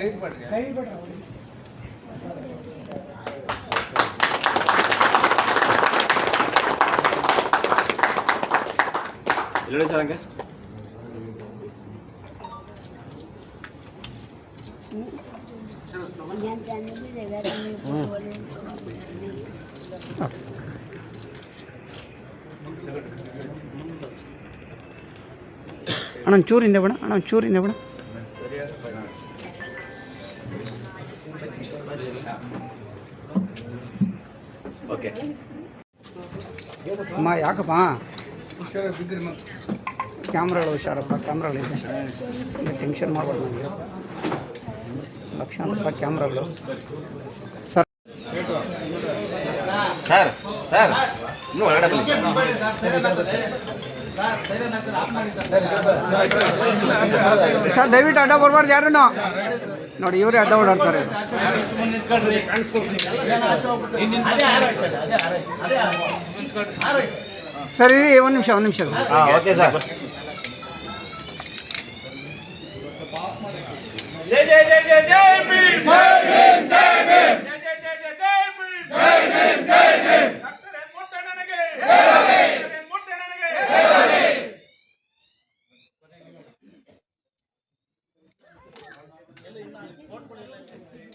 Tight ಮಾಡ್ರಿ ಕೈ ಬಿಡ್ರಿ ಅವ್ರಿಗೆ ಹೇಳಿ ಸರ್ ಹಂಗೆ ಮತ್ತೆ ಕ್ಯಾಮ್ರಾಗಳು ಹುಷಾರಪ್ಪ ಕ್ಯಾಮ್ರಾಗಳಿದೆ ಟೆನ್ಷನ್ ಮಾಡಬಾರ್ದು ನನಗೆ ಲಕ್ಷಾಂತರ ರೂಪಾಯಿ ಕ್ಯಾಮ್ರಾಗಳು ಸರ್ ಸರ್ ಸರ್ ಇನ್ನೂ ಒಳಗಡೆ ಬನ್ನಿ ಸರ್. ಸರ್ ದಯವಿಟ್ಟು ಅಡ್ಡ ಬರಬಾರ್ದು ಯಾರು ನೋಡಿ ಇವರೇ ಅಡ್ಡ ಓಡಾಡ್ತಾರೆ sir one NIMS one NIMS okay sir कोट पड़ेगा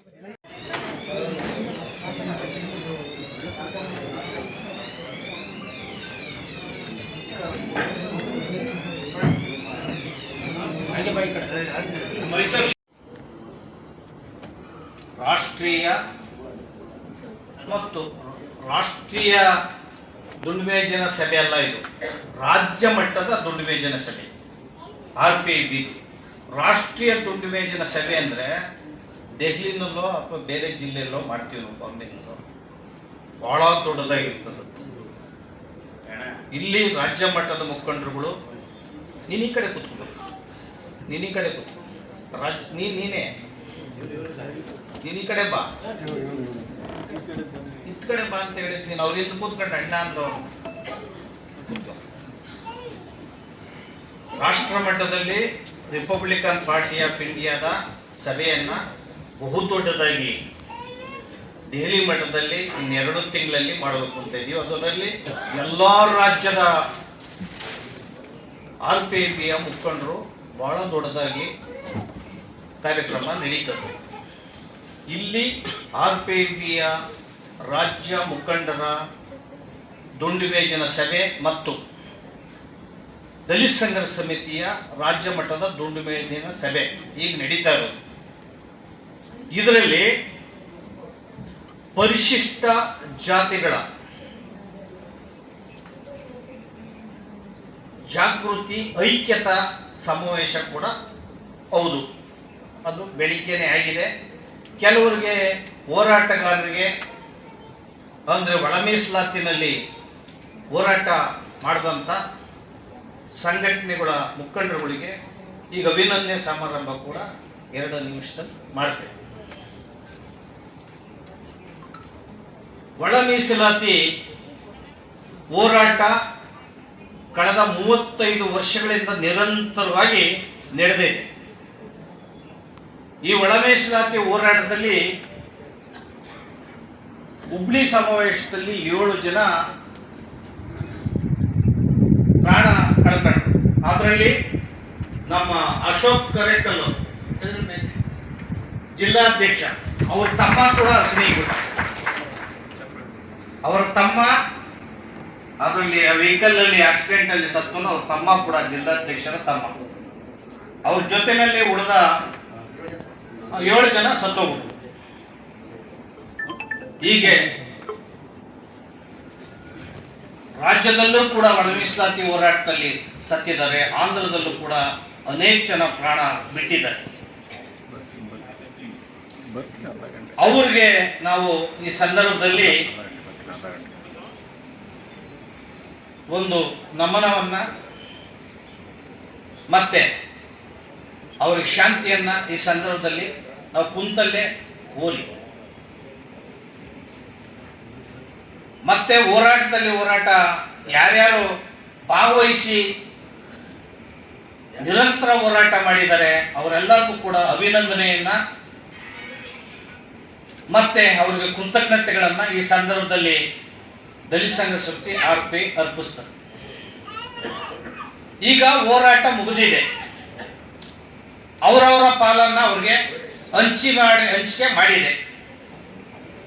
ರಾಷ್ಟ್ರೀಯ ದುಂಡ್ಮೇಜನ ಸಭೆ ಅಲ್ಲ ಇದು. ರಾಜ್ಯ ಮಟ್ಟದ ದುಂಡ್ಮೇಜನ ಸಭೆ. R P I B. ರಾಷ್ಟ್ರೀಯ ದುಂಡ್ಮೇಜನ ಸಭೆ ಅಂದರೆ ದೆಹಲಿನಲ್ಲೋ ಅಥವಾ ಬೇರೆ ಜಿಲ್ಲೆಯಲ್ಲೋ ಮಾಡ್ತೀವಿ ನಾವು ಬಾಂಬೆನಲ್ಲೋ ಭಾಳ ದೊಡ್ಡದಾಗಿರ್ತದೆ. ಇಲ್ಲಿ ರಾಜ್ಯ ಮಟ್ಟದ ಮುಖಂಡರುಗಳು ನಿನ್ನ ಕಡೆ ಕೂತ್ಕೊಂಡು ನೀನು ಈ ಕಡೆ ಕೂತ್ಕೊ. ರಾಜ್ ನೀನೇ. ನೀನ್ ಈ ಕಡೆ ಬಾ. ಇತ್ ಕಡೆ ಬಾ ಅಂತ ಹೇಳಿದ್ ನೀನು ಅವ್ರಿಂದ ಕೂತ್ಕೊಂಡು ಅಣ್ಣ ಅಂದ್ರು. ರಾಷ್ಟ್ರ ಮಟ್ಟದಲ್ಲಿ ರಿಪಬ್ಲಿಕನ್ ಪಾರ್ಟಿ ಆಫ್ ಇಂಡಿಯಾದ ಸಭೆಯನ್ನ ಬಹು ದೊಡ್ಡದಾಗಿ ದೆಹಲಿ ಮಟ್ಟದಲ್ಲಿ ಇನ್ನೆರಡು ತಿಂಗಳಲ್ಲಿ ಮಾಡಬೇಕು ಅಂತ ಇದೀವಿ. ಅದರಲ್ಲಿ ಎಲ್ಲಾ ರಾಜ್ಯದ ಆರ್ ಪಿ ಐ ಬಿಯ ಮುಖಂಡರು ಬಹಳ ದೊಡ್ಡದಾಗಿ ಕಾರ್ಯಕ್ರಮ ನಡೀತದೆ. ಇಲ್ಲಿ ಆರ್ ಪಿ ಬಿಯ ರಾಜ್ಯ ಮುಖಂಡರ ದುಂಡುಬೇಜಿನ ಸಭೆ ಮತ್ತು ದಲಿತ ಸಂಘರ್ಷ ಸಮಿತಿಯ ರಾಜ್ಯ ಮಟ್ಟದ ದುಂಡುಮೇಜಿನ ಸಭೆ ಈಗ ನಡೀತಾ ಇರೋದು. ಇದರಲ್ಲಿ ಪರಿಶಿಷ್ಟ ಜಾತಿಗಳ ಜಾಗೃತಿ, ಐಕ್ಯತಾ ಸಮಾವೇಶ ಕೂಡ ಹೌದು. ಅದು ಬೆಳಿಗ್ಗೆನೆ ಆಗಿದೆ. ಕೆಲವರಿಗೆ ಹೋರಾಟಗಾರರಿಗೆ ಅಂದರೆ ಒಳ ಮೀಸಲಾತಿನಲ್ಲಿ ಹೋರಾಟ ಮಾಡಿದಂಥ ಸಂಘಟನೆಗಳ ಮುಖಂಡರುಗಳಿಗೆ ಈಗ ಅಭಿನಂದನೆ ಸಮಾರಂಭ ಕೂಡ ಎರಡು ನಿಮಿಷದಲ್ಲಿ ಮಾಡ್ತೇವೆ. ಒಳ ಮೀಸಲಾತಿ ಹೋರಾಟ ಕಳೆದ ಮೂವತ್ತೈದು ವರ್ಷಗಳಿಂದ ನಿರಂತರವಾಗಿ ನಡೆದಿದೆ. ಈ ಒಳ ಮೀಸಲಾತಿ ಹೋರಾಟದಲ್ಲಿ ಹುಬ್ಳಿ ಸಮಾವೇಶದಲ್ಲಿ ಏಳು ಜನ ಪ್ರಾಣ ಕಳ್ಕೊಂಡ್ರು ಅದರಲ್ಲಿ ನಮ್ಮ ಅಶೋಕ್ ಕರೆಕಲ್ ಜಿಲ್ಲಾಧ್ಯಕ್ಷ, ಅವ್ರ ತಮ್ಮ ಕೂಡ ಸ್ನೇಹಿತ ಅವರ ತಮ್ಮ, ಅದರಲ್ಲಿ ವೆಹಿಕಲ್ ಅಲ್ಲಿ ಆಕ್ಸಿಡೆಂಟ್ ಅಲ್ಲಿ ಸತ್ತು ಅವ್ರ ತಮ್ಮ ಕೂಡ ಜಿಲ್ಲಾಧ್ಯಕ್ಷರ ತಮ್ಮ. ಅವ್ರ ಜೊತೆನಲ್ಲಿ ಉಳಿದ ಏಳು ಜನ ಸತ್ತೋಗ್ಬಿಟ್ರು. ಹೀಗೆ ರಾಜ್ಯದಲ್ಲೂ ಕೂಡ ಒಳ ಮೀಸಲಾತಿ ಹೋರಾಟದಲ್ಲಿ ಸತ್ತಿದ್ದಾರೆ. ಆಂಧ್ರದಲ್ಲೂ ಕೂಡ ಅನೇಕ ಜನ ಪ್ರಾಣ ಬಿಟ್ಟಿದ್ದಾರೆ. ಅವ್ರಿಗೆ ನಾವು ಈ ಸಂದರ್ಭದಲ್ಲಿ ಒಂದು ನಮನವನ್ನ ಮತ್ತೆ ಅವ್ರಿಗೆ ಶಾಂತಿಯನ್ನ ಈ ಸಂದರ್ಭದಲ್ಲಿ ನಾವು ಕುಂತಲ್ಲೇ ಕೋರಿ ಮತ್ತೆ ಹೋರಾಟದಲ್ಲಿ ಹೋರಾಟ ಯಾರ್ಯಾರು ಭಾಗವಹಿಸಿ ನಿರಂತರ ಹೋರಾಟ ಮಾಡಿದ್ದಾರೆ, ಅವರೆಲ್ಲರಿಗೂ ಕೂಡ ಅಭಿನಂದನೆಯನ್ನ. ಮತ್ತೆ ಅವರಿಗೆ ಕೃತಜ್ಞತೆಗಳನ್ನ ಈ ಸಂದರ್ಭದಲ್ಲಿ ದಲಿತ ಸಂಘ ಸಮಿತಿ ಆರ್ ಪಿ ಅರ್ಪಿಸ್ತದೆ ಈಗ ಹೋರಾಟ ಮುಗಿದಿದೆ. ಅವರವರ ಪಾಲನ್ನ ಅವ್ರಿಗೆ ಹಂಚಿ ಮಾಡಿ, ಹಂಚಿಕೆ ಮಾಡಿದೆ.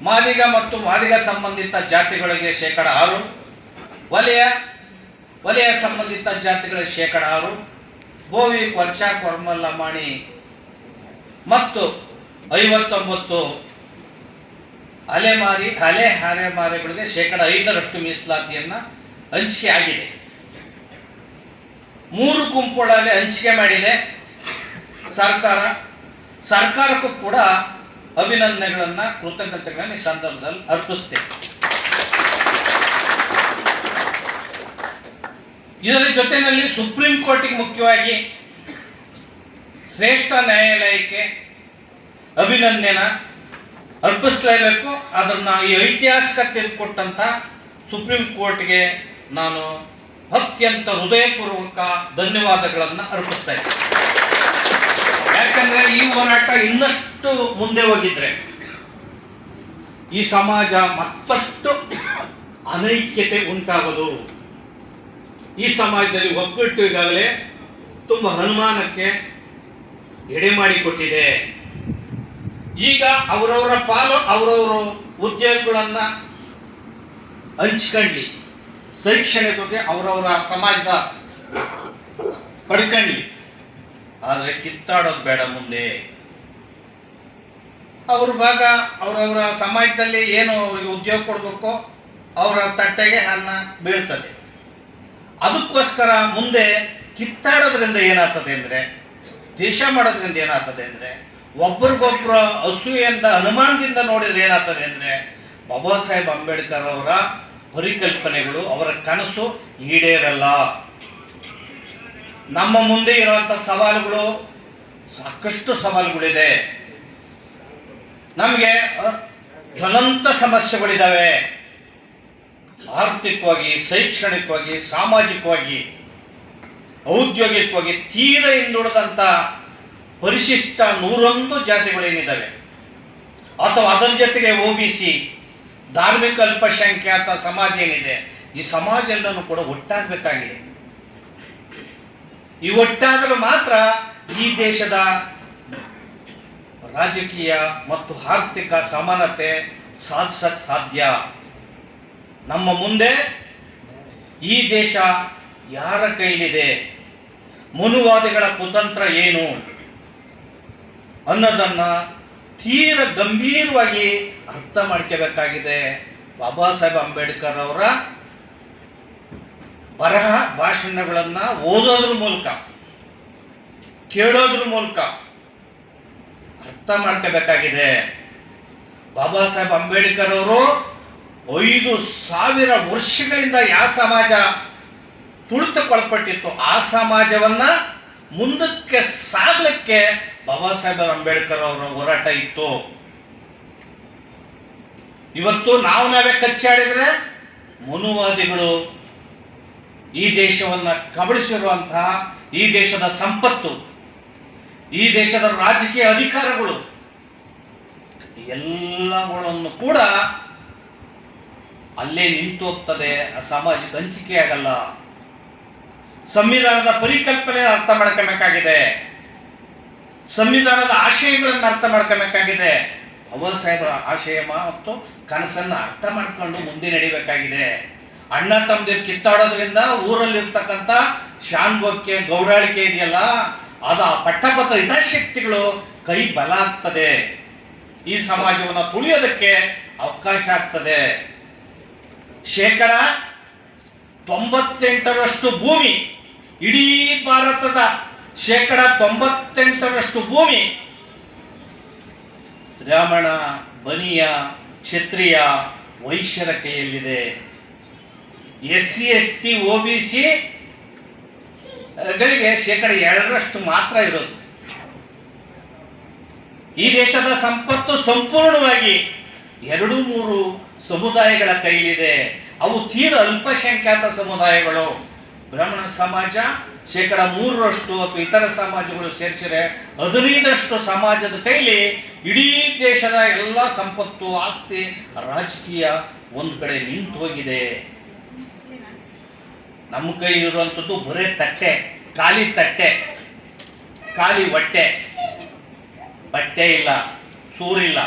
ಮಾದಿಗ ಮತ್ತು ಮಾದಿಗ ಸಂಬಂಧಿತ ಜಾತಿಗಳಿಗೆ ಶೇಕಡ ಆರು, ವಲಯ ವಲಯ ಸಂಬಂಧಿತ ಜಾತಿಗಳಿಗೆ ಶೇಕಡ ಆರು ಬೋವಿ ಕೊರ್ಚ, ಕೊರ್ಮಲ್ಲ, ಮಾಣಿ ಮತ್ತು ಐವತ್ತೊಂಬತ್ತು ಅಲೆಮಾರಿ, ಅಲೆ ಅಲೆಮಾರಿಗಳಿಗೆ ಶೇಕಡ ಐದರಷ್ಟು ಮೀಸಲಾತಿಯನ್ನ ಹಂಚಿಕೆ ಆಗಿದೆ. ಮೂರು ಗುಂಪುಗಳಲ್ಲಿ ಹಂಚಿಕೆ ಮಾಡಿದೆ. ಸರ್ಕಾರ, ಸರ್ಕಾರಕ್ಕೂ ಕೂಡ ಅಭಿನಂದನೆಗಳನ್ನ, ಕೃತಜ್ಞತೆಗಳನ್ನು ಈ ಸಂದರ್ಭದಲ್ಲಿ ಅರ್ಪಿಸ್ತೇವೆ ಇದರ ಜೊತೆಯಲ್ಲಿ ಸುಪ್ರೀಂ ಕೋರ್ಟಿಗೆ ಮುಖ್ಯವಾಗಿ ಶ್ರೇಷ್ಠ ನ್ಯಾಯಾಲಯಕ್ಕೆ ಅಭಿನಂದನೆ ಅರ್ಪಿಸಲೇಬೇಕು. ಅದನ್ನ ಈ ಐತಿಹಾಸಿಕ ತೀರ್ಪು ಕೊಟ್ಟಂತ ಸುಪ್ರೀಂ ಕೋರ್ಟ್ಗೆ ನಾನು ಅತ್ಯಂತ ಹೃದಯಪೂರ್ವಕ ಧನ್ಯವಾದಗಳನ್ನು ಅರ್ಪಿಸ್ತಾ ಇದ್ದೀನಿ. ಯಾಕಂದ್ರೆ ಈ ಹೋರಾಟ ಇನ್ನಷ್ಟು ಮುಂದೆ ಹೋಗಿದ್ರೆ ಈ ಸಮಾಜ ಮತ್ತಷ್ಟು ಅನೈಕ್ಯತೆ ಉಂಟಾಗೋದು. ಈ ಸಮಾಜದಲ್ಲಿ ಒಗ್ಗಟ್ಟು ಈಗಾಗಲೇ ತುಂಬ ಅನುಮಾನಕ್ಕೆ ಎಡೆ ಮಾಡಿಕೊಟ್ಟಿದೆ. ಈಗ ಅವರವರ ಪಾಲು, ಅವರವರ ಉದ್ಯೋಗಗಳನ್ನ ಹಂಚ್ಕೊಳ್ಳಿ ಶೈಕ್ಷಣಿಕ ಅವರವರ ಸಮಾಜದ ಪಡ್ಕೊಳ್ಳಿ ಆದರೆ ಕಿತ್ತಾಡೋದು ಬೇಡ ಮುಂದೆ. ಅವ್ರ ಭಾಗ ಅವರವರ ಸಮಾಜದಲ್ಲಿ ಏನು ಅವ್ರಿಗೆ ಉದ್ಯೋಗ ಕೊಡಬೇಕೋ ಅವರ ತಟ್ಟೆಗೆ ಅನ್ನ ಬೀಳ್ತದೆ. ಅದಕ್ಕೋಸ್ಕರ ಮುಂದೆ ಕಿತ್ತಾಡೋದ್ರಿಂದ ಏನಾಗ್ತದೆ ಅಂದರೆ ದೇಶ ಮಾಡೋದ್ರಿಂದ ಏನಾಗ್ತದೆ ಅಂದರೆ, ಒಬ್ರಿಗೊಬ್ರ ಅಸೂಯೆಯಿಂದ ಅನುಮಾನದಿಂದ ನೋಡಿದ್ರೆ ಏನಾಗ್ತದೆ ಅಂದರೆ, ಬಾಬಾ ಸಾಹೇಬ್ ಅಂಬೇಡ್ಕರ್ ಅವರ ಪರಿಕಲ್ಪನೆಗಳು ಅವರ ಕನಸು ಈಡೇರಲ್ಲ. ನಮ್ಮ ಮುಂದೆ ಇರುವಂಥ ಸವಾಲುಗಳು ಸಾಕಷ್ಟು ಸವಾಲುಗಳಿದೆ. ನಮಗೆ ಜ್ವಲಂತ ಸಮಸ್ಯೆಗಳಿದ್ದಾವೆ ಆರ್ಥಿಕವಾಗಿ, ಶೈಕ್ಷಣಿಕವಾಗಿ, ಸಾಮಾಜಿಕವಾಗಿ, ಔದ್ಯೋಗಿಕವಾಗಿ ತೀರ ಹಿಂದುಳಿದಂಥ ಪರಿಶಿಷ್ಟ ನೂರೊಂದು ಜಾತಿಗಳೇನಿದ್ದಾವೆ ಅಥವಾ ಅದರ ಜೊತೆಗೆ ಒ ಬಿ ಸಿ ಧಾರ್ಮಿಕ ಅಲ್ಪಸಂಖ್ಯಾತ ಸಮಾಜ ಏನಿದೆ, ಈ ಸಮಾಜ ಎಲ್ಲನೂ ಕೂಡ ಒಟ್ಟಾಗಬೇಕಾಗಿದೆ. ಈ ಒಟ್ಟಾದರೆ ಮಾತ್ರ ಈ ದೇಶದ ರಾಜಕೀಯ ಮತ್ತು ಆರ್ಥಿಕ ಸಮಾನತೆ ಸಾಧಿಸಕ್ ಸಾಧ್ಯ. ನಮ್ಮ ಮುಂದೆ ಈ ದೇಶ ಯಾರ ಕೈಲಿದೆ? ಮನುವಾದಿಗಳ ಕುತಂತ್ರ ಏನು? ಅನ್ನೋದನ್ನ ತೀರ ಗಂಭೀರವಾಗಿ ಅರ್ಥ ಮಾಡ್ಕೋಬೇಕಾಗಿದೆ. ಬಾಬಾ ಸಾಹೇಬ್ ಅಂಬೇಡ್ಕರ್ ಅವರ ಬರಹ ಭಾಷಣಗಳನ್ನು ಓದೋದ್ರ ಮೂಲಕ, ಕೇಳೋದ್ರ ಮೂಲಕ ಅರ್ಥ ಮಾಡ್ಕೋಬೇಕಾಗಿದೆ. ಬಾಬಾ ಸಾಹೇಬ್ ಅಂಬೇಡ್ಕರ್ ಅವರು ಐದು ಸಾವಿರ ವರ್ಷಗಳಿಂದ ಯಾವ ಸಮಾಜ ತುಳಿತಕ್ಕೊಳಪಟ್ಟಿತ್ತು ಆ ಸಮಾಜವನ್ನ ಮುಂದಕ್ಕೆ ಸಾಗಲಿಕ್ಕೆ ಬಾಬಾ ಸಾಹೇಬ್ ಅಂಬೇಡ್ಕರ್ ಅವರ ಹೋರಾಟ ಇತ್ತು. ಇವತ್ತು ನಾವು ನಾವೇ ಕಚ್ಚಾಡಿದ್ರೆ ಮನುವಾದಿಗಳು ಈ ದೇಶವನ್ನ ಕಬಳಿಸಿರುವಂತಹ ಈ ದೇಶದ ಸಂಪತ್ತು, ಈ ದೇಶದ ರಾಜಕೀಯ ಅಧಿಕಾರಗಳು ಎಲ್ಲಗಳನ್ನು ಕೂಡ ಅಲ್ಲೇ ನಿಂತು ಹೋಗ್ತದೆ ಆ ಸಮಾಜ ಹಂಚಿಕೆ ಆಗಲ್ಲ ಸಂವಿಧಾನದ ಪರಿಕಲ್ಪನೆ ಅರ್ಥ ಮಾಡ್ಕೋಬೇಕಾಗಿದೆ. ಸಂವಿಧಾನದ ಆಶಯಗಳನ್ನು ಅರ್ಥ ಮಾಡ್ಕೋಬೇಕಾಗಿದೆ. ಬಾಬಾ ಸಾಹೇಬರ ಆಶಯ ಮತ್ತು ಕನಸನ್ನು ಅರ್ಥ ಮಾಡ್ಕೊಂಡು ಮುಂದೆ ನಡಿಬೇಕಾಗಿದೆ. ಅಣ್ಣ ತಮ್ಮದಿರು ಕಿತ್ತಾಡೋದ್ರಿಂದ ಊರಲ್ಲಿರ್ತಕ್ಕಂಥ ಶಾನ್ಭಕ್ಕೆ ಗೌರಾಳಿಕೆ ಇದೆಯಲ್ಲ, ಅದ ಆ ಪಟ್ಟಭದ್ರ ಹಿತಾಶಕ್ತಿಗಳು ಕೈ ಬಲ ಆಗ್ತದೆ. ಈ ಸಮಾಜವನ್ನು ತುಳಿಯೋದಕ್ಕೆ ಅವಕಾಶ ಆಗ್ತದೆ. ಶೇಕಡ ತೊಂಬತ್ತೆಂಟರಷ್ಟು ಭೂಮಿ, ಇಡೀ ಭಾರತದ ಶೇಕಡ ತೊಂಬತ್ತೆಂಟರಷ್ಟು ಭೂಮಿ ರಾಮಣ ಬನಿಯ, ಕ್ಷತ್ರಿಯ ವೈಶ್ಯರ ಕೈಯಲ್ಲಿದೆ. S C S T O B C, ಗಳಿಗೆ ಶೇಕಡ ಎರಡರಷ್ಟು ಮಾತ್ರ ಇರೋದು. ಈ ದೇಶದ ಸಂಪತ್ತು ಸಂಪೂರ್ಣವಾಗಿ ಎರಡು ಮೂರು ಸಮುದಾಯಗಳ ಕೈಲಿದೆ. ಅವು ತೀರ ಅಲ್ಪಸಂಖ್ಯಾತ ಸಮುದಾಯಗಳು. ಬ್ರಾಹ್ಮಣ ಸಮಾಜ ಶೇಕಡ ಮೂರರಷ್ಟು ಅಥವಾ ಇತರ ಸಮಾಜಗಳು ಸೇರಿಸಿದ್ರೆ ಹದಿನೈದರಷ್ಟು ಸಮಾಜದ ಕೈಲಿ ಇಡೀ ದೇಶದ ಎಲ್ಲ ಸಂಪತ್ತು, ಆಸ್ತಿ, ರಾಜಕೀಯ ಒಂದು ಕಡೆ ನಿಂತು ಹೋಗಿದೆ ನಮ್ಮ ಕೈ ಇರುವಂಥದ್ದು ಬರೇ ತಟ್ಟೆ, ಖಾಲಿ ತಟ್ಟೆ, ಖಾಲಿ ಹೊಟ್ಟೆ. ಬಟ್ಟೆ ಇಲ್ಲ, ಸೂರಿಲ್ಲ.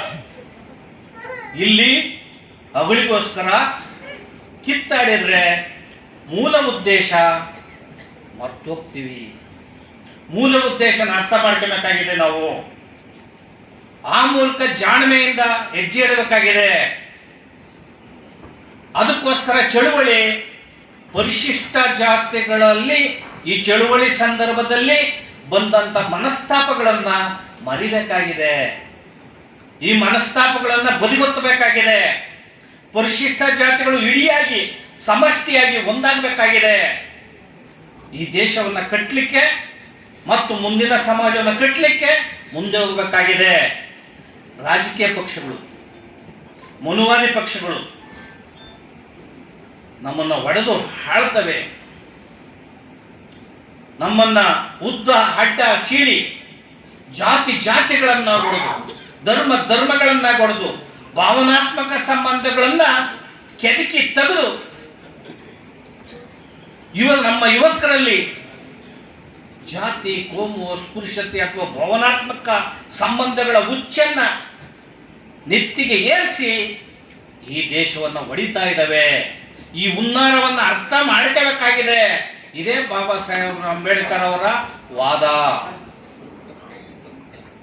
ಇಲ್ಲಿ ಅವಳಿಗೋಸ್ಕರ ಕಿತ್ತಾಡಿದ್ರೆ ಮೂಲ ಉದ್ದೇಶ ಮರ್ತೋಗ್ತೀವಿ ಮೂಲ ಉದ್ದೇಶನ ಅರ್ಥ ಮಾಡ್ಕೋಬೇಕಾಗಿದೆ ನಾವು. ಆ ಮೂಲಕ ಜಾಣ್ಮೆಯಿಂದ ಹೆಜ್ಜೆ ಇಡಬೇಕಾಗಿದೆ. ಅದಕ್ಕೋಸ್ಕರ ಚಳುವಳಿ ಪರಿಶಿಷ್ಟ ಜಾತಿಗಳಲ್ಲಿ ಈ ಚಳುವಳಿ ಸಂದರ್ಭದಲ್ಲಿ ಬಂದಂತ ಮನಸ್ತಾಪಗಳನ್ನ ಮರಿಬೇಕಾಗಿದೆ. ಈ ಮನಸ್ತಾಪಗಳನ್ನ ಬದಿಗೊತ್ತಬೇಕಾಗಿದೆ. ಪರಿಶಿಷ್ಟ ಜಾತಿಗಳು ಇಡಿಯಾಗಿ ಸಮಷ್ಟಿಯಾಗಿ ಒಂದಾಗಬೇಕಾಗಿದೆ. ಈ ದೇಶವನ್ನ ಕಟ್ಟಲಿಕ್ಕೆ ಮತ್ತು ಮುಂದಿನ ಸಮಾಜವನ್ನು ಕಟ್ಟಲಿಕ್ಕೆ ಮುಂದೆ ಹೋಗಬೇಕಾಗಿದೆ. ರಾಜಕೀಯ ಪಕ್ಷಗಳು, ಮನುವಾದಿ ಪಕ್ಷಗಳು ನಮ್ಮನ್ನ ಒಡೆದು ಹಾಳ್ತವೆ. ನಮ್ಮನ್ನ ಉದ್ದ, ಅಡ್ಡ, ಸೀಳಿ ಜಾತಿ ಜಾತಿಗಳನ್ನ ಹೊಡೆದು ಧರ್ಮ ಧರ್ಮಗಳನ್ನ ಹೊಡೆದು ಭಾವನಾತ್ಮಕ ಸಂಬಂಧಗಳನ್ನ ಕೆದಕಿ ತೆಗೆದು ಇವ ನಮ್ಮ ಯುವಕರಲ್ಲಿ ಜಾತಿ, ಕೋಮು ಸ್ಪೃಶ್ಯತೆ ಅಥವಾ ಭಾವನಾತ್ಮಕ ಸಂಬಂಧಗಳ ಹುಚ್ಚನ್ನ ನೆತ್ತಿಗೆ ಏರಿಸಿ ಈ ದೇಶವನ್ನು ಒಡಿತಾ ಇದ್ದಾವೆ. ಈ ಹುನ್ನಾರವನ್ನು ಅರ್ಥ ಮಾಡ್ಕೋಬೇಕಾಗಿದೆ. ಇದೇ ಬಾಬಾ ಸಾಹೇಬ್ ಅಂಬೇಡ್ಕರ್ ಅವರ ವಾದ.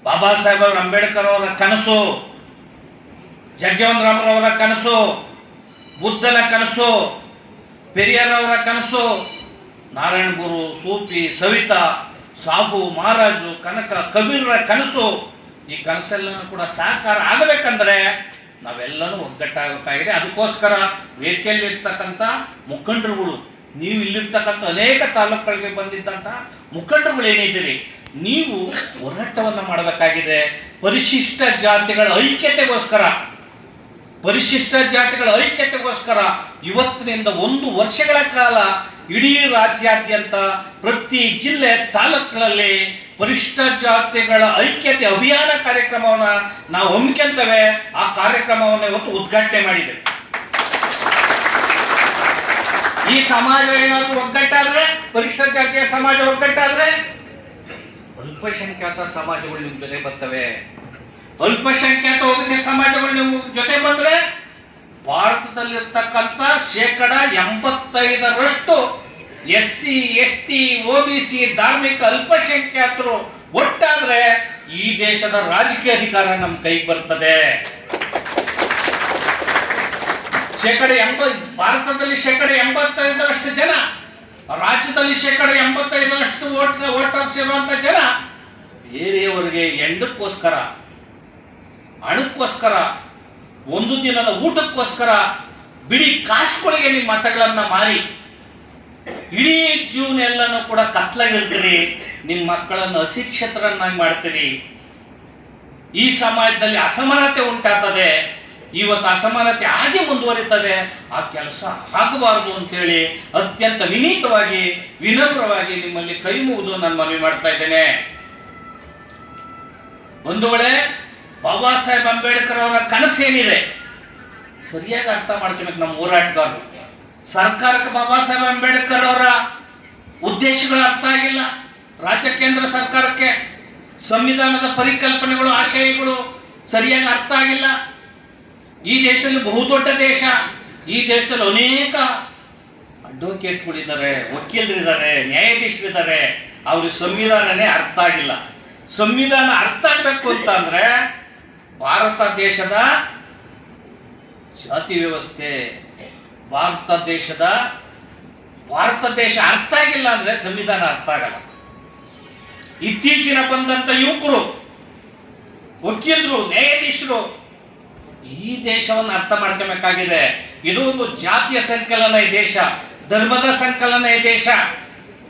ಬಾಬಾ ಸಾಹೇಬ್ ಅಂಬೇಡ್ಕರ್ ಅವರ ಕನಸು. ಜಗಜೀವನ್ ರಾಮರವರ ಕನಸು. ಬುದ್ಧನ ಕನಸು. ಪೆರಿಯರವರ ಕನಸು. ನಾರಾಯಣ ಗುರು ಸೂಪಿ ಸವಿತಾ ಸಾಹು ಮಹಾರಾಜು, ಕನಕ, ಕಬೀರರ ಕನಸು. ಈ ಕನಸೆಲ್ಲನೂ ಕೂಡ ಸಾಕಾರ ಆಗಬೇಕಂದ್ರೆ ನಾವೆಲ್ಲನೂ ಒಗ್ಗಟ್ಟಾಗಬೇಕಾಗಿದೆ. ಅದಕ್ಕೋಸ್ಕರ ವೇದಿಕೆಯಲ್ಲಿ ಇರ್ತಕ್ಕಂಥ ಮುಖಂಡರುಗಳು, ನೀವು ಇಲ್ಲಿರ್ತಕ್ಕಂಥ ಅನೇಕ ತಾಲೂಕುಗಳಿಗೆ ಬಂದಿದ್ದಂಥ ಮುಖಂಡರುಗಳು ಏನಿದ್ದೀರಿ ನೀವು ಹೋರಾಟವನ್ನು ಮಾಡಬೇಕಾಗಿದೆ. ಪರಿಶಿಷ್ಟ ಜಾತಿಗಳ ಐಕ್ಯತೆಗೋಸ್ಕರ, ಪರಿಶಿಷ್ಟ ಜಾತಿಗಳ ಐಕ್ಯತೆಗೋಸ್ಕರ ಇವತ್ತಿನಿಂದ ಒಂದು ವರ್ಷಗಳ ಕಾಲ ಇಡೀ ರಾಜ್ಯಾದ್ಯಂತ ಪ್ರತಿ ಜಿಲ್ಲೆ ತಾಲೂಕುಗಳಲ್ಲಿ ಪರಿಷ್ಠ ಜಾತಿಗಳ ಐಕ್ಯತೆ ಅಭಿಯಾನ ಕಾರ್ಯಕ್ರಮವನ್ನ ನಾವು ಹಮ್ಮಿಕೊಂತೇವೆ. ಆ ಕಾರ್ಯಕ್ರಮವನ್ನು ಇವತ್ತು ಉದ್ಘಾಟನೆ ಮಾಡಿದೆ. ಈ ಸಮಾಜ ಏನಾದರೂ ಒಗ್ಗಟ್ಟಾದ್ರೆ ಪರಿಷ್ಠ ಜಾತಿಯ ಸಮಾಜ ಒಗ್ಗಟ್ಟಾದ್ರೆ ಅಲ್ಪಸಂಖ್ಯಾತ ಸಮಾಜಗಳು ನಿಮ್ಮ ಜೊತೆ ಬರ್ತವೆ. ಅಲ್ಪಸಂಖ್ಯಾತ ಒಬ್ಬರಿಗೆ ಸಮಾಜಗಳು ನಿಮ್ಮ ಜೊತೆ ಬಂದ್ರೆ ಭಾರತದಲ್ಲಿರ್ತಕ್ಕಂಥ ಶೇಕಡ ಎಂಬತ್ತೈದರಷ್ಟು S C S T O B C ಧಾರ್ಮಿಕ ಅಲ್ಪಸಂಖ್ಯಾತರು ಒಟ್ಟಾದ್ರೆ ಈ ದೇಶದ ರಾಜಕೀಯ ಅಧಿಕಾರ ನಮ್ಮ ಕೈಗೆ ಬರ್ತದೆ. ಶೇಕಡ ಎಂಬ, ಭಾರತದಲ್ಲಿ ಶೇಕಡ ಎಂಬತ್ತೈದರಷ್ಟು ಜನ, ರಾಜ್ಯದಲ್ಲಿ ಶೇಕಡ ಎಂಬತ್ತೈದರಷ್ಟು ಓಟ್ ವೋಟರ್ಸ್ ಇರುವಂತ ಜನ, ಬೇರೆಯವರಿಗೆ ಎಂಡಕ್ಕೋಸ್ಕರ ಹಣಕ್ಕೋಸ್ಕರ ಒಂದು ದಿನದ ಊಟಕ್ಕೋಸ್ಕರ ಬಿಡಿ ಕಾಸುಗಳಿಗೆ ನಿಮ್ಮ ಮತಗಳನ್ನ ಮಾರಿ. ಇಡೀ ಜೀವನ ಎಲ್ಲನೂ ಕೂಡ ಕತ್ಲಾಗಿರ್ತೀರಿ, ನಿಮ್ಮ ಮಕ್ಕಳನ್ನು ಅಶಿಕ್ಷಿತರನ್ನಾಗಿ ಮಾಡ್ತೀರಿ. ಈ ಸಮಾಜದಲ್ಲಿ ಅಸಮಾನತೆ ಉಂಟಾಗ್ತದೆ. ಇವತ್ತು ಅಸಮಾನತೆ ಹಾಗೆ ಮುಂದುವರಿತದೆ. ಆ ಕೆಲಸ ಆಗಬಾರದು ಅಂತೇಳಿ ಅತ್ಯಂತ ವಿನೀತವಾಗಿ, ವಿನಮ್ರವಾಗಿ ನಿಮ್ಮಲ್ಲಿ ಕೈ ಮುಗಿದು ನಾನು ಮನವಿ ಮಾಡ್ತಾ ಇದ್ದೇನೆ. ಬಂಧುಗಳೇ ಬಾಬಾ ಸಾಹೇಬ್ ಅಂಬೇಡ್ಕರ್ ಅವರ ಕನಸೇನಿದೆ? ಸರಿಯಾಗಿ ಅರ್ಥ ಮಾಡ್ಕೊಬೇಕು ನಮ್ಮ ಹೋರಾಟಗಾರರು. ಸರ್ಕಾರಕ್ಕೆ ಬಾಬಾ ಸಾಹೇಬ್ ಅಂಬೇಡ್ಕರ್ ಅವರ ಉದ್ದೇಶಗಳು ಅರ್ಥ ಆಗಿಲ್ಲ. ರಾಜ್ಯ ಕೇಂದ್ರ ಸರ್ಕಾರಕ್ಕೆ ಸಂವಿಧಾನದ ಪರಿಕಲ್ಪನೆಗಳು, ಆಶಯಗಳು ಸರಿಯಾಗಿ ಅರ್ಥ ಆಗಿಲ್ಲ. ಈ ದೇಶದಲ್ಲಿ ಬಹುದೊಡ್ಡ ದೇಶ. ಈ ದೇಶದಲ್ಲಿ ಅನೇಕ ಅಡ್ವೊಕೇಟ್ಗಳಿದ್ದಾರೆ, ವಕೀಲರಿದ್ದಾರೆ, ನ್ಯಾಯಾಧೀಶರಿದ್ದಾರೆ. ಅವ್ರಿಗೆ ಸಂವಿಧಾನನೇ ಅರ್ಥ ಆಗಿಲ್ಲ. ಸಂವಿಧಾನ ಅರ್ಥ ಆಗಬೇಕು ಅಂತ ಅಂದ್ರೆ ಭಾರತ ದೇಶದ ಜಾತಿ ವ್ಯವಸ್ಥೆ, ಭಾರತ ದೇಶದ, ಭಾರತ ದೇಶ ಅರ್ಥ ಆಗಿಲ್ಲ ಅಂದ್ರೆ ಸಂವಿಧಾನ ಅರ್ಥ ಆಗಲ್ಲ. ಇತ್ತೀಚಿನ ಬಂದಂತ ಯುವಕರು, ವಕೀಲರು, ನ್ಯಾಯಾಧೀಶರು ಈ ದೇಶವನ್ನು ಅರ್ಥ ಮಾಡ್ಕೋಬೇಕಾಗಿದೆ. ಇದು ಒಂದು ಜಾತಿಯ ಸಂಕಲನ ಈ ದೇಶ, ಧರ್ಮದ ಸಂಕಲನ ಈ ದೇಶ.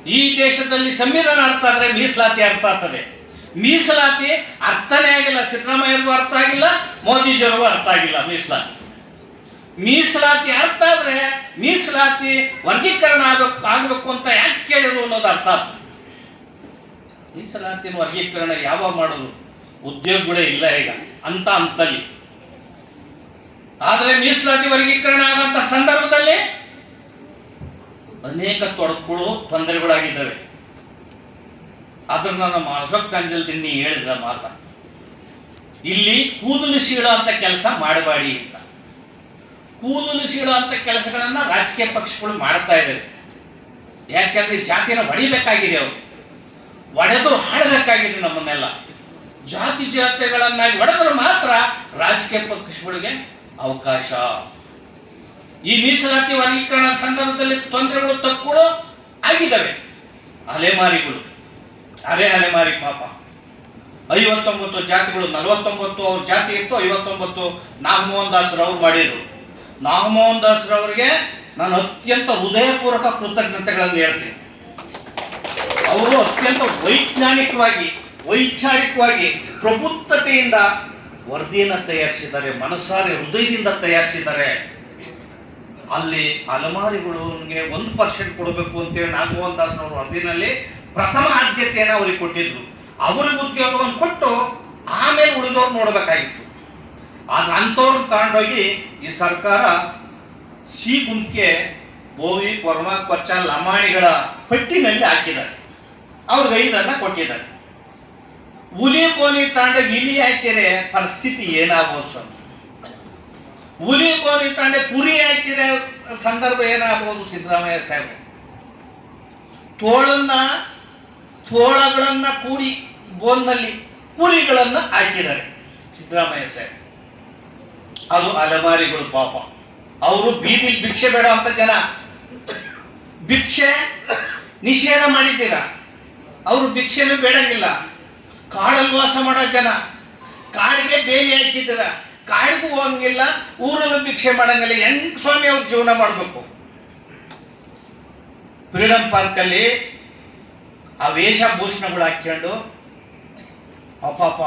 ಈ ದೇಶದಲ್ಲಿ ಸಂವಿಧಾನ ಅರ್ಥ ಆದ್ರೆ ಮೀಸಲಾತಿ ಅರ್ಥ ಆಗ್ತದೆ. ಮೀಸಲಾತಿ ಅರ್ಥನೇ ಆಗಿಲ್ಲ ಸಿದ್ದರಾಮಯ್ಯರಿಗೂ ಅರ್ಥ ಆಗಿಲ್ಲ, ಮೋದಿಜಿಯವರಿಗೂ ಅರ್ಥ ಆಗಿಲ್ಲ ಮೀಸಲಾತಿ. ಮೀಸಲಾತಿ ಅರ್ಥ ಆದ್ರೆ ಮೀಸಲಾತಿ ವರ್ಗೀಕರಣ ಆಗಬೇಕು ಆಗಬೇಕು ಅಂತ ಯಾಕೆ ಕೇಳಿದ್ರು ಅನ್ನೋದು ಅರ್ಥ ಮೀಸಲಾತಿನ ವರ್ಗೀಕರಣ ಯಾವಾಗ ಮಾಡೋದು? ಉದ್ಯೋಗಗಳೇ ಇಲ್ಲ ಈಗ, ಅಂತ ಅಂತಲ್ಲಿ ಆದರೆ ಮೀಸಲಾತಿ ವರ್ಗೀಕರಣ ಆಗಂತ ಸಂದರ್ಭದಲ್ಲಿ ಅನೇಕ ತೊಡಕುಗಳು, ತೊಂದರೆಗಳಾಗಿದ್ದಾವೆ. ಅದನ್ನ ನಮ್ಮ ಕಂಜಲ್ದಿನ್ನಿ ಹೇಳಿದ್ರ ಮಾತ. ಇಲ್ಲಿ ಕೂದಲು ಅಂತ ಕೆಲಸ ಮಾಡಬೇಡಿ ಅಂತ. ಕೂದಲು ಸೀಳೋ ಅಂತ ಕೆಲಸಗಳನ್ನ ರಾಜಕೀಯ ಪಕ್ಷಗಳು ಮಾಡ್ತಾ ಇದ್ದಾರೆ ಯಾಕೆಂದ್ರೆ ಜಾತಿನ ಹೊಡಿಬೇಕಾಗಿದೆ ಅವರು. ಒಡೆದು ಹಾಡಬೇಕಾಗಿದೆ ನಮ್ಮನ್ನೆಲ್ಲ. ಜಾತಿ ಜಾತಿಗಳನ್ನಾಗಿ ಒಡೆದ್ರೆ ಮಾತ್ರ ರಾಜಕೀಯ ಪಕ್ಷಗಳಿಗೆ ಅವಕಾಶ. ಈ ಮೀಸಲಾತಿ ವರ್ಗೀಕರಣ ಸಂದರ್ಭದಲ್ಲಿ ತೊಂದರೆಗಳು ತಪ್ಪುಗಳು ಆಗಿದ್ದಾವೆ. ಅಲೆಮಾರಿಗಳು. ಅರೆ ಅಲೆಮಾರಿ ಪಾಪ. ಐವತ್ತೊಂಬತ್ತು ಜಾತಿಗಳು, ನಲವತ್ತೊಂಬತ್ತು ಅವ್ರ ಜಾತಿ ಇತ್ತು, ಐವತ್ತೊಂಬತ್ತು ನಾಗಮೋಹನ್ ದಾಸರವ್ರು ಮಾಡಿದ್ರು. ನಾಗಮೋಹನ್ ದಾಸರವ್ರಿಗೆ ನಾನು ಅತ್ಯಂತ ಹೃದಯಪೂರ್ವಕ ಕೃತಜ್ಞತೆಗಳನ್ನು ಹೇಳ್ತೀನಿ. ಅವರು ಅತ್ಯಂತ ವೈಜ್ಞಾನಿಕವಾಗಿ, ವೈಚಾರಿಕವಾಗಿ ಪ್ರಬುದ್ಧತೆಯಿಂದ ವರದಿಯನ್ನು ತಯಾರಿಸಿದ್ದಾರೆ, ಮನಸಾರೆ ಹೃದಯದಿಂದ ತಯಾರಿಸಿದ್ದಾರೆ. ಅಲ್ಲಿ ಅಲಮಾರಿಗಳಿಗೆ ಒಂದು ಪರ್ಸೆಂಟ್ ಕೊಡಬೇಕು ಅಂತೇಳಿ ನಾಗಮೋಹನ್ ದಾಸ್ ಅವರು ವರದಿನಲ್ಲಿ ಪ್ರಥಮ ಆದ್ಯತೆಯನ್ನು ಅವ್ರಿಗೆ ಕೊಟ್ಟಿದ್ರು. ಅವ್ರಿಗೆ ಉದ್ಯೋಗವನ್ನು ಕೊಟ್ಟು ಆಮೇಲೆ ಉಳಿದವ್ರು ನೋಡಬೇಕಾಗಿತ್ತು. ಆದ್ರೆ ಅಂಥವ್ರನ್ನ ತಗೊಂಡೋಗಿ ಈ ಸರ್ಕಾರ ಸಿ ಗುಂಪಿಗೆ ಬೋವಿ, ಕೊರ್ಮ, ಕೊಚ್ಚ, ಲಮಾಣಿಗಳ ಪಟ್ಟಿನಲ್ಲಿ ಹಾಕಿದ್ದಾರೆ. ಅವ್ರಿಗೆ ಐದನ್ನ ಕೊಟ್ಟಿದ್ದಾರೆ. ಹುಲಿ ಕೋಲಿ ತಾಂಡೋಗಿ ಇಲಿ ಹಾಕಿದರೆ ಪರಿಸ್ಥಿತಿ ಏನಾಗ್ಬೋದು ಸ್ವಾಮಿ ಹುಲಿ ಕೋಲಿ ತಾಂಡ ಕುರಿ ಹಾಕಿದ್ರೆ ಸಂದರ್ಭ ಏನಾಗ್ಬೋದು ಸಿದ್ದರಾಮಯ್ಯ ಸಾಹೇಬ್ ತೋಳನ್ನ ತೋಳಗಳನ್ನ ಕೂಡಿ ಬೋನ್ನಲ್ಲಿ ಕುರಿಗಳನ್ನ ಹಾಕಿದ್ದಾರೆ. ಸಿದ್ದರಾಮಯ್ಯ ಸಾಹೇಬ್. ಅದು ಅಲೆಮಾರಿಗಳು ಪಾಪ. ಅವರು ಬೀದಿ ಭಿಕ್ಷೆ ಬೇಡ ಅಂತ ಜನ. ಭಿಕ್ಷೆ ನಿಷೇಧ ಮಾಡಿದ್ದೀರಾ. ಅವರು ಭಿಕ್ಷೆನೂ ಬೇಡಂಗಿಲ್ಲ. ಕಾಡಲ್ಲಿ ವಾಸ ಮಾಡೋ ಜನ. ಕಾಡಿಗೆ ಬೇಲಿ ಹಾಕಿದ್ದೀರ. ಕಾಡಿಗೂ ಹೋಗಂಗಿಲ್ಲ, ಊರಲ್ಲೂ ಭಿಕ್ಷೆ ಮಾಡಂಗಿಲ್ಲ. ಹೆಂಗ್ ಸ್ವಾಮಿ ಅವ್ರು ಜೀವನ ಮಾಡಬೇಕು? ಫ್ರೀಡಂ ಪಾರ್ಕಲ್ಲಿ ಆ ವೇಷಭೂಷಣಗಳು ಹಾಕ್ಕೊಂಡು ಅಪಾಪ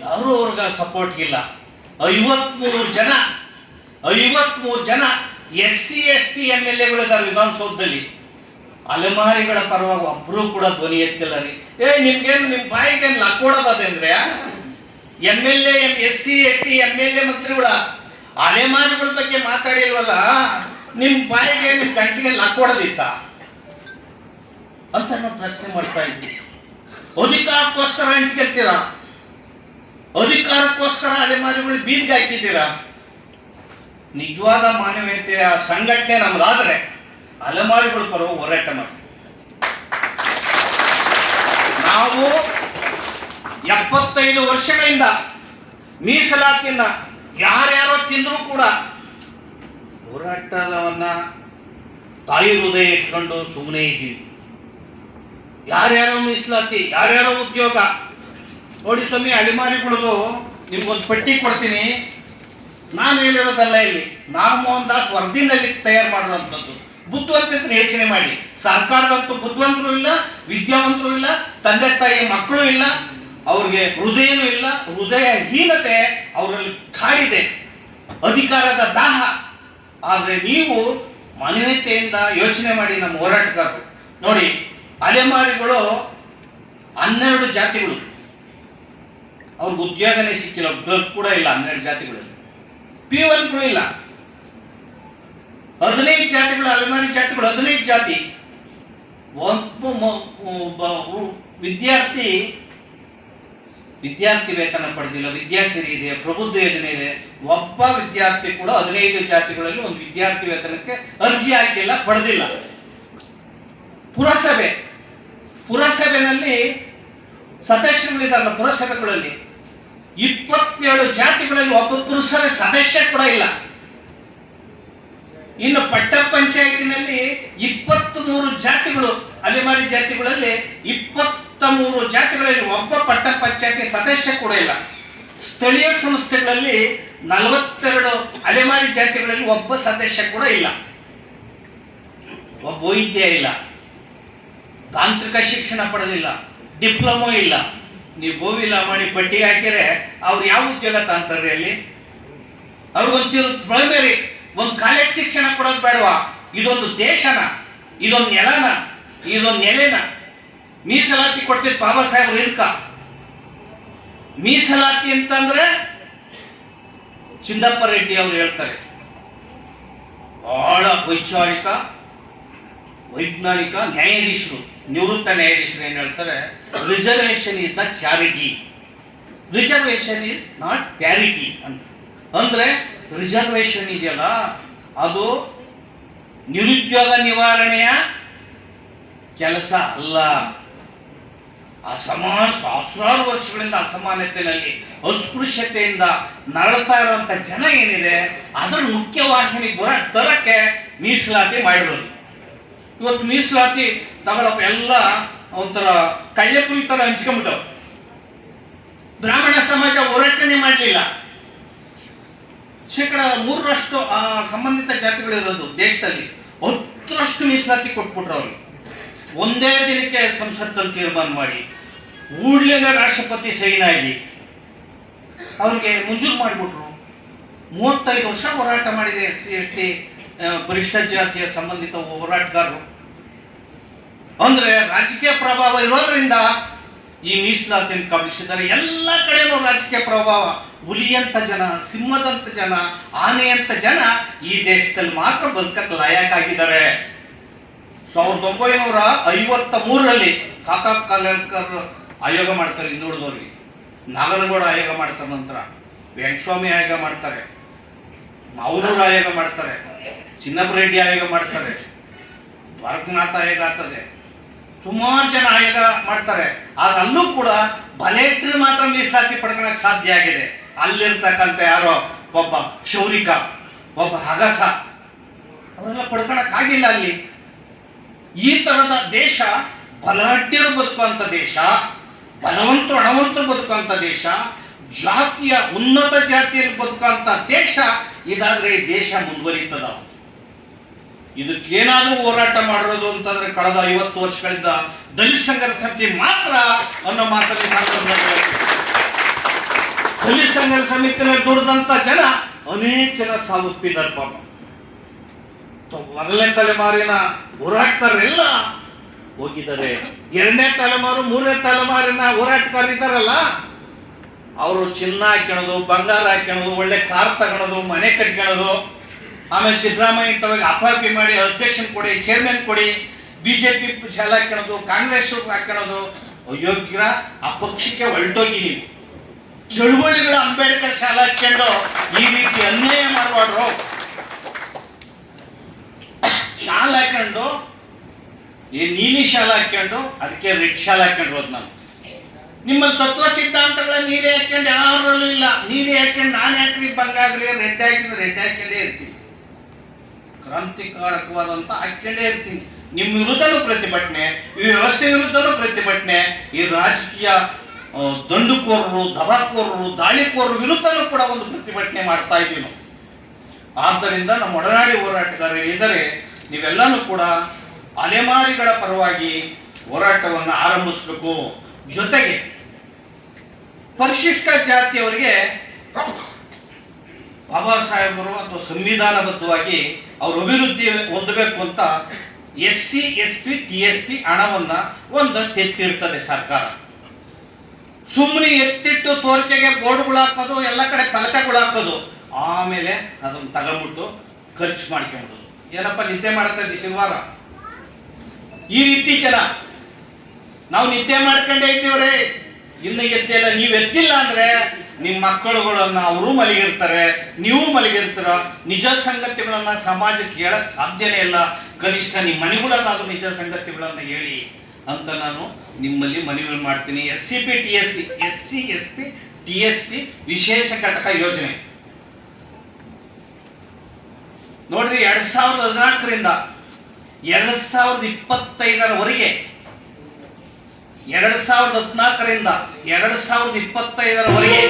ಯಾರು ಅವ್ರಿಗೆ ಸಪೋರ್ಟ್ಗಿಲ್ಲ ಐವತ್ಮೂರು ಜನ ಐವತ್ಮೂರು ಜನ S C S T M L ಎಗಳಿದ್ದಾರೆ ವಿಧಾನಸೌಧದಲ್ಲಿ. ಅಲೆಮಾರಿಗಳ ಪರವಾಗಿ ಒಬ್ಬರೂ ಕೂಡ ಧ್ವನಿ ಎತ್ತಿಲ್ಲ ರೀ. ಏ, ನಿಮ್ಗೇನು ನಿಮ್ಮ ಬಾಯಿಗೇನು ಲಕ್ಕೋಡೋದಂದ್ರೆ M L A S C S T M L A ಮಂತ್ರಿಗಳ ಅಲೆಮಾರಿಗಳ ಬಗ್ಗೆ ಮಾತಾಡಿಲ್ವಲ್ಲ ನಿಮ್ಮ ಬಾಯಿಗೆ ನಿಮ್ಮ ಕಂಟಿಗೆ ಲಕ್ಕೊಡೋದಿತ್ತ ಅಂತ ನಾವು ಪ್ರಶ್ನೆ ಮಾಡ್ತಾ ಇದ್ದೀವಿ ಅಧಿಕಾರಕ್ಕೋಸ್ಕರ ಅಂಟ್ಕೊಳ್ತೀರಾ ಅಧಿಕಾರಕ್ಕೋಸ್ಕರ ಅಲೆಮಾರಿಗಳು ಬೀದಿಗೆ ಹಾಕಿದ್ದೀರಾ? ನಿಜವಾದ ಮಾನವೀಯತೆಯ ಸಂಘಟನೆ ನಮ್ಗಾದ್ರೆ ಅಲೆಮಾರಿಗಳ ಪರವ ಹೋರಾಟ ಮಾಡಿ. ನಾವು ಎಪ್ಪತ್ತೈದು ವರ್ಷಗಳಿಂದ ಮೀಸಲಾತಿಯನ್ನ ಯಾರ್ಯಾರೋ ತಿಂದರೂ ಕೂಡ ಹೋರಾಟದವನ್ನ ತಾಯಿ ಹೃದಯ ಇಟ್ಕೊಂಡು ಸುಮ್ಮನೆ ಇದ್ದೀವಿ. ಯಾರ್ಯಾರೋ ಮೀಸಲಾತಿ, ಯಾರ್ಯಾರೋ ಉದ್ಯೋಗ? ನೋಡಿ ಸ್ವಾಮಿ ಅಲೆಮಾರಿಗಳದು ನಿಮ್ಗೊಂದು ಪಟ್ಟಿ ಕೊಡ್ತೀನಿ. ನಾನು ಹೇಳಿರೋದಲ್ಲ ಇಲ್ಲಿ. ನಾಮೋಹನ್ ದಾಸ್ ವರದಿನಲ್ಲಿ ತಯಾರು ಮಾಡುವಂಥದ್ದು. ಬುದ್ಧಿವಂತಿದ್ರೆ ಯೋಚನೆ ಮಾಡಿ. ಸರ್ಕಾರದಂತೂ ಬುದ್ಧಿವಂತರು ಇಲ್ಲ, ವಿದ್ಯಾವಂತರು ಇಲ್ಲ, ತಂದೆ ತಾಯಿ ಮಕ್ಕಳು ಇಲ್ಲ, ಅವ್ರಿಗೆ ಹೃದಯನೂ ಇಲ್ಲ ಹೃದಯ ಹೀನತೆ ಅವರಲ್ಲಿ ಕಾಡಿದೆ. ಅಧಿಕಾರದ ದಾಹ. ಆದರೆ ನೀವು ಮಾನವೀಯತೆಯಿಂದ ಯೋಚನೆ ಮಾಡಿ ನಮ್ಮ ಹೋರಾಟಗಾರರು. ನೋಡಿ ಅಲೆಮಾರಿಗಳು ಹನ್ನೆರಡು ಜಾತಿಗಳು. ಅವ್ರಿಗೆ ಉದ್ಯೋಗನೇ ಸಿಕ್ಕಿಲ್ಲ ಕ್ಲರ್ಕ್ ಕೂಡ ಇಲ್ಲ ಹನ್ನೆರಡು ಜಾತಿಗಳಲ್ಲಿ. ಪಿ ಒನ್ಗಳು ಇಲ್ಲ. ಹದಿನೈದು ಜಾತಿಗಳು, ಅಲೆಮಾರಿ ಜಾತಿಗಳು ಹದಿನೈದು ಜಾತಿ. ಒಬ್ಬ ವಿದ್ಯಾರ್ಥಿ ವಿದ್ಯಾರ್ಥಿ ವೇತನ ಪಡೆದಿಲ್ಲ ವಿದ್ಯಾಸಿರಿ ಇದೆ, ಪ್ರಬುದ್ಧ ಯೋಜನೆ ಇದೆ. ಒಬ್ಬ ವಿದ್ಯಾರ್ಥಿ ಕೂಡ ಹದಿನೈದು ಜಾತಿಗಳಲ್ಲಿ ಒಂದು ವಿದ್ಯಾರ್ಥಿ ವೇತನಕ್ಕೆ ಅರ್ಜಿ ಹಾಕಿಲ್ಲ, ಪಡೆದಿಲ್ಲ. ಪುರಸಭೆ. ಪುರಸಭೆನಲ್ಲಿ ಸದಸ್ಯರುಗಳಿದಾರಲ್ಲ ಪುರಸಭೆಗಳಲ್ಲಿ ಇಪ್ಪತ್ತೇಳು ಜಾತಿಗಳಲ್ಲಿ ಒಬ್ಬ ಪುರಸಭೆ ಸದಸ್ಯ ಕೂಡ ಇಲ್ಲ. ಇನ್ನು ಪಟ್ಟ ಪಂಚಾಯತಿನಲ್ಲಿ ಇಪ್ಪತ್ತ್ ಮೂರು ಜಾತಿಗಳು, ಅಲೆಮಾರಿ ಜಾತಿಗಳಲ್ಲಿ ಇಪ್ಪತ್ತ ಮೂರು ಜಾತಿಗಳಲ್ಲಿ ಒಬ್ಬ ಪಟ್ಟ ಪಂಚಾಯತಿ ಸದಸ್ಯ ಕೂಡ ಇಲ್ಲ. ಸ್ಥಳೀಯ ಸಂಸ್ಥೆಗಳಲ್ಲಿ ನಲವತ್ತೆರಡು ಅಲೆಮಾರಿ ಜಾತಿಗಳಲ್ಲಿ ಒಬ್ಬ ಸದಸ್ಯ ಕೂಡ ಇಲ್ಲ. ಒಬ್ಬ ವೈದ್ಯ ಇಲ್ಲ. ತಾಂತ್ರಿಕ ಶಿಕ್ಷಣ ಪಡೆದಿಲ್ಲ, ಡಿಪ್ಲೊಮೋ ಇಲ್ಲ. ನೀವು ಗೋವಿಲ ಮಾಡಿ ಪಟ್ಟಿ ಹಾಕಿದ್ರೆ ಅವ್ರು ಯಾವ ಉದ್ಯೋಗ ತಾಂತಾರೆ ಅಲ್ಲಿ? ಅವ್ರಿಗೊಂಚೂರು ಪ್ರೈಮರಿ ಒಂದು ಕಾಲೇಜ್ ಶಿಕ್ಷಣ ಕೊಡೋದು ಬೇಡವಾ? ಇದೊಂದು ದೇಶನ, ಇದೊಂದು ನೆಲನ, ಇದೊಂದು ನೆಲೆನ. ಮೀಸಲಾತಿ ಕೊಡ್ತಿದ್ ಬಾಬಾ ಸಾಹೇಬ್ರು ಇದಕ್ಕ ಮೀಸಲಾತಿ ಅಂತಂದ್ರೆ ಚಿಂದಪ್ಪ ರೆಡ್ಡಿ ಅವರು ಹೇಳ್ತಾರೆ. ಬಹಳ ವೈಚಾರಿಕ ವೈಜ್ಞಾನಿಕ ನ್ಯಾಯಾಧೀಶರು, ನಿವೃತ್ತ ನ್ಯಾಯಾಧೀಶರು ಏನು ಹೇಳ್ತಾರೆ? Reservation is the charity reservation is not parity ಅಂತ. ಅಂದ್ರೆ ರಿಸರ್ವೇಷನ್ ಇದೆಯಲ್ಲ, ಅದು ನಿರುದ್ಯೋಗ ನಿವಾರಣೆಯ ಕೆಲಸ ಅಲ್ಲ. ಅಸಮಾನ, ಸಾವಿರಾರು ವರ್ಷಗಳಿಂದ ಅಸಮಾನತೆಯಲ್ಲಿ, ಅಸ್ಪೃಶ್ಯತೆಯಿಂದ ನರಳ್ತಾ ಇರುವಂತ ಜನ ಏನಿದೆ, ಅದರ ಮುಖ್ಯವಾಹಿನಿ ಬರ ತರಕ್ಕೆ ಮೀಸಲಾತಿ ಮಾಡಿರೋದು. ಇವತ್ತು ಮೀಸಲಾತಿ ತಗೊಳಪ್ಪ ಎಲ್ಲ ಒಂಥರ ಕಳ್ಳೆಪುರಿ ತರ ಹಂಚ್ಕೊಂಡ್ಬಿಟ್ಟವು ಬ್ರಾಹ್ಮಣ ಸಮಾಜ ಹೋರಾಟನೇ ಮಾಡಲಿಲ್ಲ. ಶೇಕಡ ಮೂರರಷ್ಟು ಆ ಸಂಬಂಧಿತ ಜಾತಿಗಳಿರೋದು ದೇಶದಲ್ಲಿ ಹತ್ತರಷ್ಟು ಮೀಸಲಾತಿ ಕೊಟ್ಬಿಟ್ರು ಅವರು. ಒಂದೇ ದಿನಕ್ಕೆ ಸಂಸತ್ತಲ್ಲಿ ತೀರ್ಮಾನ ಮಾಡಿ ಕೂಡ್ಲೇನೆ ರಾಷ್ಟ್ರಪತಿ ಸೈನ್ ಆಗಿ ಅವ್ರಿಗೆ ಮಂಜೂರು ಮಾಡಿಬಿಟ್ರು. ಮೂವತ್ತೈದು ವರ್ಷ ಹೋರಾಟ ಮಾಡಿದೆ ಸಿ ಎಸ್ ಟಿ. ಪರಿಷ್ಠ ಜಾತಿಯ ಸಂಬಂಧಿತ ಹೋರಾಟಗಾರರು. ಅಂದ್ರೆ ರಾಜಕೀಯ ಪ್ರಭಾವ ಇರೋದ್ರಿಂದ ಈ ಮೀಸಲಾತಿಯನ್ನು ಕಬಳಿಸಿದ್ದಾರೆ ಎಲ್ಲ ಕಡೆಯೂ ರಾಜಕೀಯ ಪ್ರಭಾವ. ಹುಲಿಯಂತ ಜನ, ಸಿಂಹದಂತ ಜನ, ಆನೆಯಂತ ಜನ ಈ ದೇಶದಲ್ಲಿ ಮಾತ್ರ ಬದುಕಕ್ಕೆ ಲಯಕ್ಕಾಗಿದ್ದಾರೆ ಸಾವಿರದ ಒಂಬೈನೂರ ಐವತ್ತ ಮೂರರಲ್ಲಿ ಕಾಕಾ ಕಲ್ಯಾಣ್ಕರ್ ಆಯೋಗ ಮಾಡ್ತಾರೆ. ಹಿಂದುಳಿದವ್ರಿಗೆ ನಾಗನಗೌಡ ಆಯೋಗ ಮಾಡ್ತಾರೆ ನಂತರ. ವೆಂಕಟಸ್ವಾಮಿ ಆಯೋಗ ಮಾಡ್ತಾರೆ. ಮಾವನೂರು ಆಯೋಗ ಮಾಡ್ತಾರೆ. ಚಿನ್ನಪ್ಪರೆಡ್ಡಿ ಆಯೋಗ ಮಾಡ್ತಾರೆ. ಭರತನಾಥ ಆಯೋಗ ಆಗ್ತದೆ. ಸುಮಾರು ಜನ ಆಯೋಗ ಮಾಡ್ತಾರೆ. ಆದ್ರೆ ಅಲ್ಲೂ ಕೂಡ ಬಲೇಟ್ರಿ ಮಾತ್ರ ಮೀಸಲಾತಿ ಪಡ್ಕೊಳಕ್ ಸಾಧ್ಯ ಆಗಿದೆ. ಅಲ್ಲಿರ್ತಕ್ಕಂಥ ಯಾರೋ ಒಬ್ಬ ಶೌರಿಕ, ಒಬ್ಬ ಹಗಸ, ಅವರೆಲ್ಲ ಪಡ್ಕೊಳಕ್ ಆಗಿಲ್ಲ ಅಲ್ಲಿ. ಈ ತರದ ದೇಶ ಬಲಾಢ್ಯರು ಬದುಕುವಂಥ ದೇಶ, ಬಲವಂತರು ಹಣವಂತರು ಬದುಕುವಂಥ ದೇಶ ಜಾತಿಯ ಉನ್ನತ ಜಾತಿಯಲ್ಲಿ ಬದುಕುವಂತ ದೇಶ ಇದಾದ್ರೆ ಈ ದೇಶ ಮುಂದುವರಿತದ. ಇದಕ್ಕೇನಾದ್ರೂ ಹೋರಾಟ ಮಾಡಿರೋದು ಅಂತಂದ್ರೆ ಕಳೆದ ಐವತ್ತು ವರ್ಷಗಳಿಂದ ದಲಿತ ಸಂಘದ ಸಮಿತಿ ಮಾತ್ರ ಅನ್ನೋ ಮಾತಲ್ಲಿ. ದಲಿತ ಸಂಘದ ಸಮಿತಿನಲ್ಲಿ ದುಡಿದಂತ ಜನ ಅನೇಕ ಜನ ಸಾವಪ್ಪಿದ್ದಾರೆ ಪಾಪ. ಮೊದಲನೇ ತಲೆಮಾರಿನ ಹೋರಾಟಗಾರರೆಲ್ಲ ಹೋಗಿದ್ದಾರೆ. ಎರಡನೇ ತಲೆಮಾರು, ಮೂರನೇ ತಲೆಮಾರಿನ ಹೋರಾಟಗಾರರು ಇದ್ದಾರಲ್ಲ ಅವರು ಚಿನ್ನ ಹಾಕ್ಯಣದು ಬಂಗಾರ ಹಾಕ್ಯಣದು ಒಳ್ಳೆ ಕಾರ್ ತಗೊಳೋದು, ಮನೆ ಕಟ್ಕೊಳ್ಳೋದು ಆಮೇಲೆ ಸಿದ್ದರಾಮಯ್ಯ ತವಾಗ ಅಪಾಪಿ ಮಾಡಿ, ಅಧ್ಯಕ್ಷನ್ ಕೊಡಿ ಚೇರ್ಮನ್ ಕೊಡಿ ಬಿಜೆಪಿ ಚಾಲ ಹಾಕ್ಯಣದು ಕಾಂಗ್ರೆಸ್ ಹಾಕ್ಯಣದು ಅಯೋಗ್ಯರ ಆ ಪಕ್ಷಕ್ಕೆ ಹೊರಟೋಗಿ ನೀವು ಚಳುವಳಿಗಳ ಅಂಬೇಡ್ಕರ್ ಶಾಲೆ ಹಾಕೊಂಡು ಈ ರೀತಿ ಅನ್ಯಾಯ ಮಾಡಬಾರ್ದು. ಶಾಲೆ ಹಾಕೊಂಡು ನೀಲಿ ಶಾಲೆ ಹಾಕೊಂಡು ಅದಕ್ಕೆ ರೆಡ್ ಶಾಲೆ ಹಾಕೊಂಡಿರೋದು ನಾನು. ನಿಮ್ಮಲ್ಲಿ ತತ್ವ ಸಿದ್ಧಾಂತಗಳ ನೀರೇ ಹಾಕೊಂಡು ಯಾರಲ್ಲೂ ಇಲ್ಲ. ನೀರೇ ಹಾಕೊಂಡು ನಾನು ಹಾಕ್ಲಿ ಬಂಗಾಗಲಿ ರೆಡ್ ಹಾಕಿದ್ರೆ ರೆಡ್ ಹಾಕೊಂಡೇ ಇರ್ತೀನಿ. ಕ್ರಾಂತಿಕಾರಕವಾದಂತ ಹಾಕೊಂಡೇ ಇರ್ತೀನಿ. ನಿಮ್ಮ ವಿರುದ್ಧನೂ ಪ್ರತಿಭಟನೆ, ಈ ವ್ಯವಸ್ಥೆ ವಿರುದ್ಧನೂ ಪ್ರತಿಭಟನೆ, ಈ ರಾಜಕೀಯ ದಂಡುಕೋರರು, ದಬಾಕೋರರು, ದಾಳಿಕೋರರು ವಿರುದ್ಧನೂ ಕೂಡ ಒಂದು ಪ್ರತಿಭಟನೆ ಮಾಡ್ತಾ ಇದ್ದೀವಿ ನಾವು ಆದ್ದರಿಂದ ನಮ್ಮ ಒಡನಾಡಿ ಹೋರಾಟಗಾರರಿದ್ದರೆ ನೀವೆಲ್ಲನೂ ಕೂಡ ಅಲೆಮಾರಿಗಳ ಪರವಾಗಿ ಹೋರಾಟವನ್ನು ಆರಂಭಿಸಬೇಕು. ಜೊತೆಗೆ ಪರಿಶಿಷ್ಟ ಜಾತಿಯವರಿಗೆ ಬಾಬಾ ಸಾಹೇಬರು ಅಥವಾ ಸಂವಿಧಾನಬದ್ಧವಾಗಿ ಅವರು ಅಭಿವೃದ್ಧಿ ಹೊಂದಬೇಕು ಅಂತ S C S P T S P ಹಣವನ್ನ ಒಂದಷ್ಟು ಎತ್ತಿರ್ತದೆ ಸರ್ಕಾರ. ಸುಮ್ಮನೆ ಎತ್ತಿಟ್ಟು ತೋರಿಕೆಗೆ ಬೋರ್ಡ್ಗಳು ಹಾಕೋದು, ಎಲ್ಲ ಕಡೆ ಫಲಕಗಳು ಹಾಕೋದು, ಆಮೇಲೆ ಅದನ್ನು ತಗೊಂಡ್ಬಿಟ್ಟು ಖರ್ಚು ಮಾಡ್ಕೊಂಬಿಡೋದು ಏನಪ್ಪ ನಿದ್ದೆ ಮಾಡ್ತಾ ಇದ್ದಿ ಶನಿವಾರ? ಈ ರೀತಿ ಜನ. ನಾವು ನಿದ್ದೆ ಮಾಡ್ಕೊಂಡೇ ಇದ್ದೀವ್ರಿ. ಇನ್ನು ಎದ್ದಿಲ್ಲ ನೀವು ಎದ್ದಿಲ್ಲ ಅಂದ್ರೆ ನಿಮ್ಮ ಮಕ್ಕಳುಗಳನ್ನ ಅವರು ಮಲಗಿರ್ತಾರೆ, ನೀವು ಮಲಗಿರ್ತೀರ. ನಿಜ ಸಂಗತಿಗಳನ್ನ ಸಮಾಜಕ್ಕೆ ಹೇಳಕ್ ಸಾಧ್ಯನೇ ಇಲ್ಲ. ಕನಿಷ್ಠ ನಿಮ್ಮ ಮನೆಗಳಲ್ಲಾದ್ರೂ ನಿಜ ಸಂಗತಿಗಳನ್ನ ಹೇಳಿ ಅಂತ ನಾನು ನಿಮ್ಮಲ್ಲಿ ಮನವಿ ಮಾಡ್ತೀನಿ. S C P T S P S C S P T S P ವಿಶೇಷ ಘಟಕ ಯೋಜನೆ. ನೋಡ್ರಿ, ಎರಡ್ ಸಾವಿರದ ಹದಿನಾಲ್ಕರಿಂದ ಎರಡ್ ಸಾವಿರದ ಇಪ್ಪತ್ತೈದರವರೆಗೆ ಎರಡು ಸಾವಿರದ ಹದಿನಾಲ್ಕರಿಂದ ಎರಡು ಸಾವಿರದ ಇಪ್ಪತ್ತೈದರವರೆಗೆ.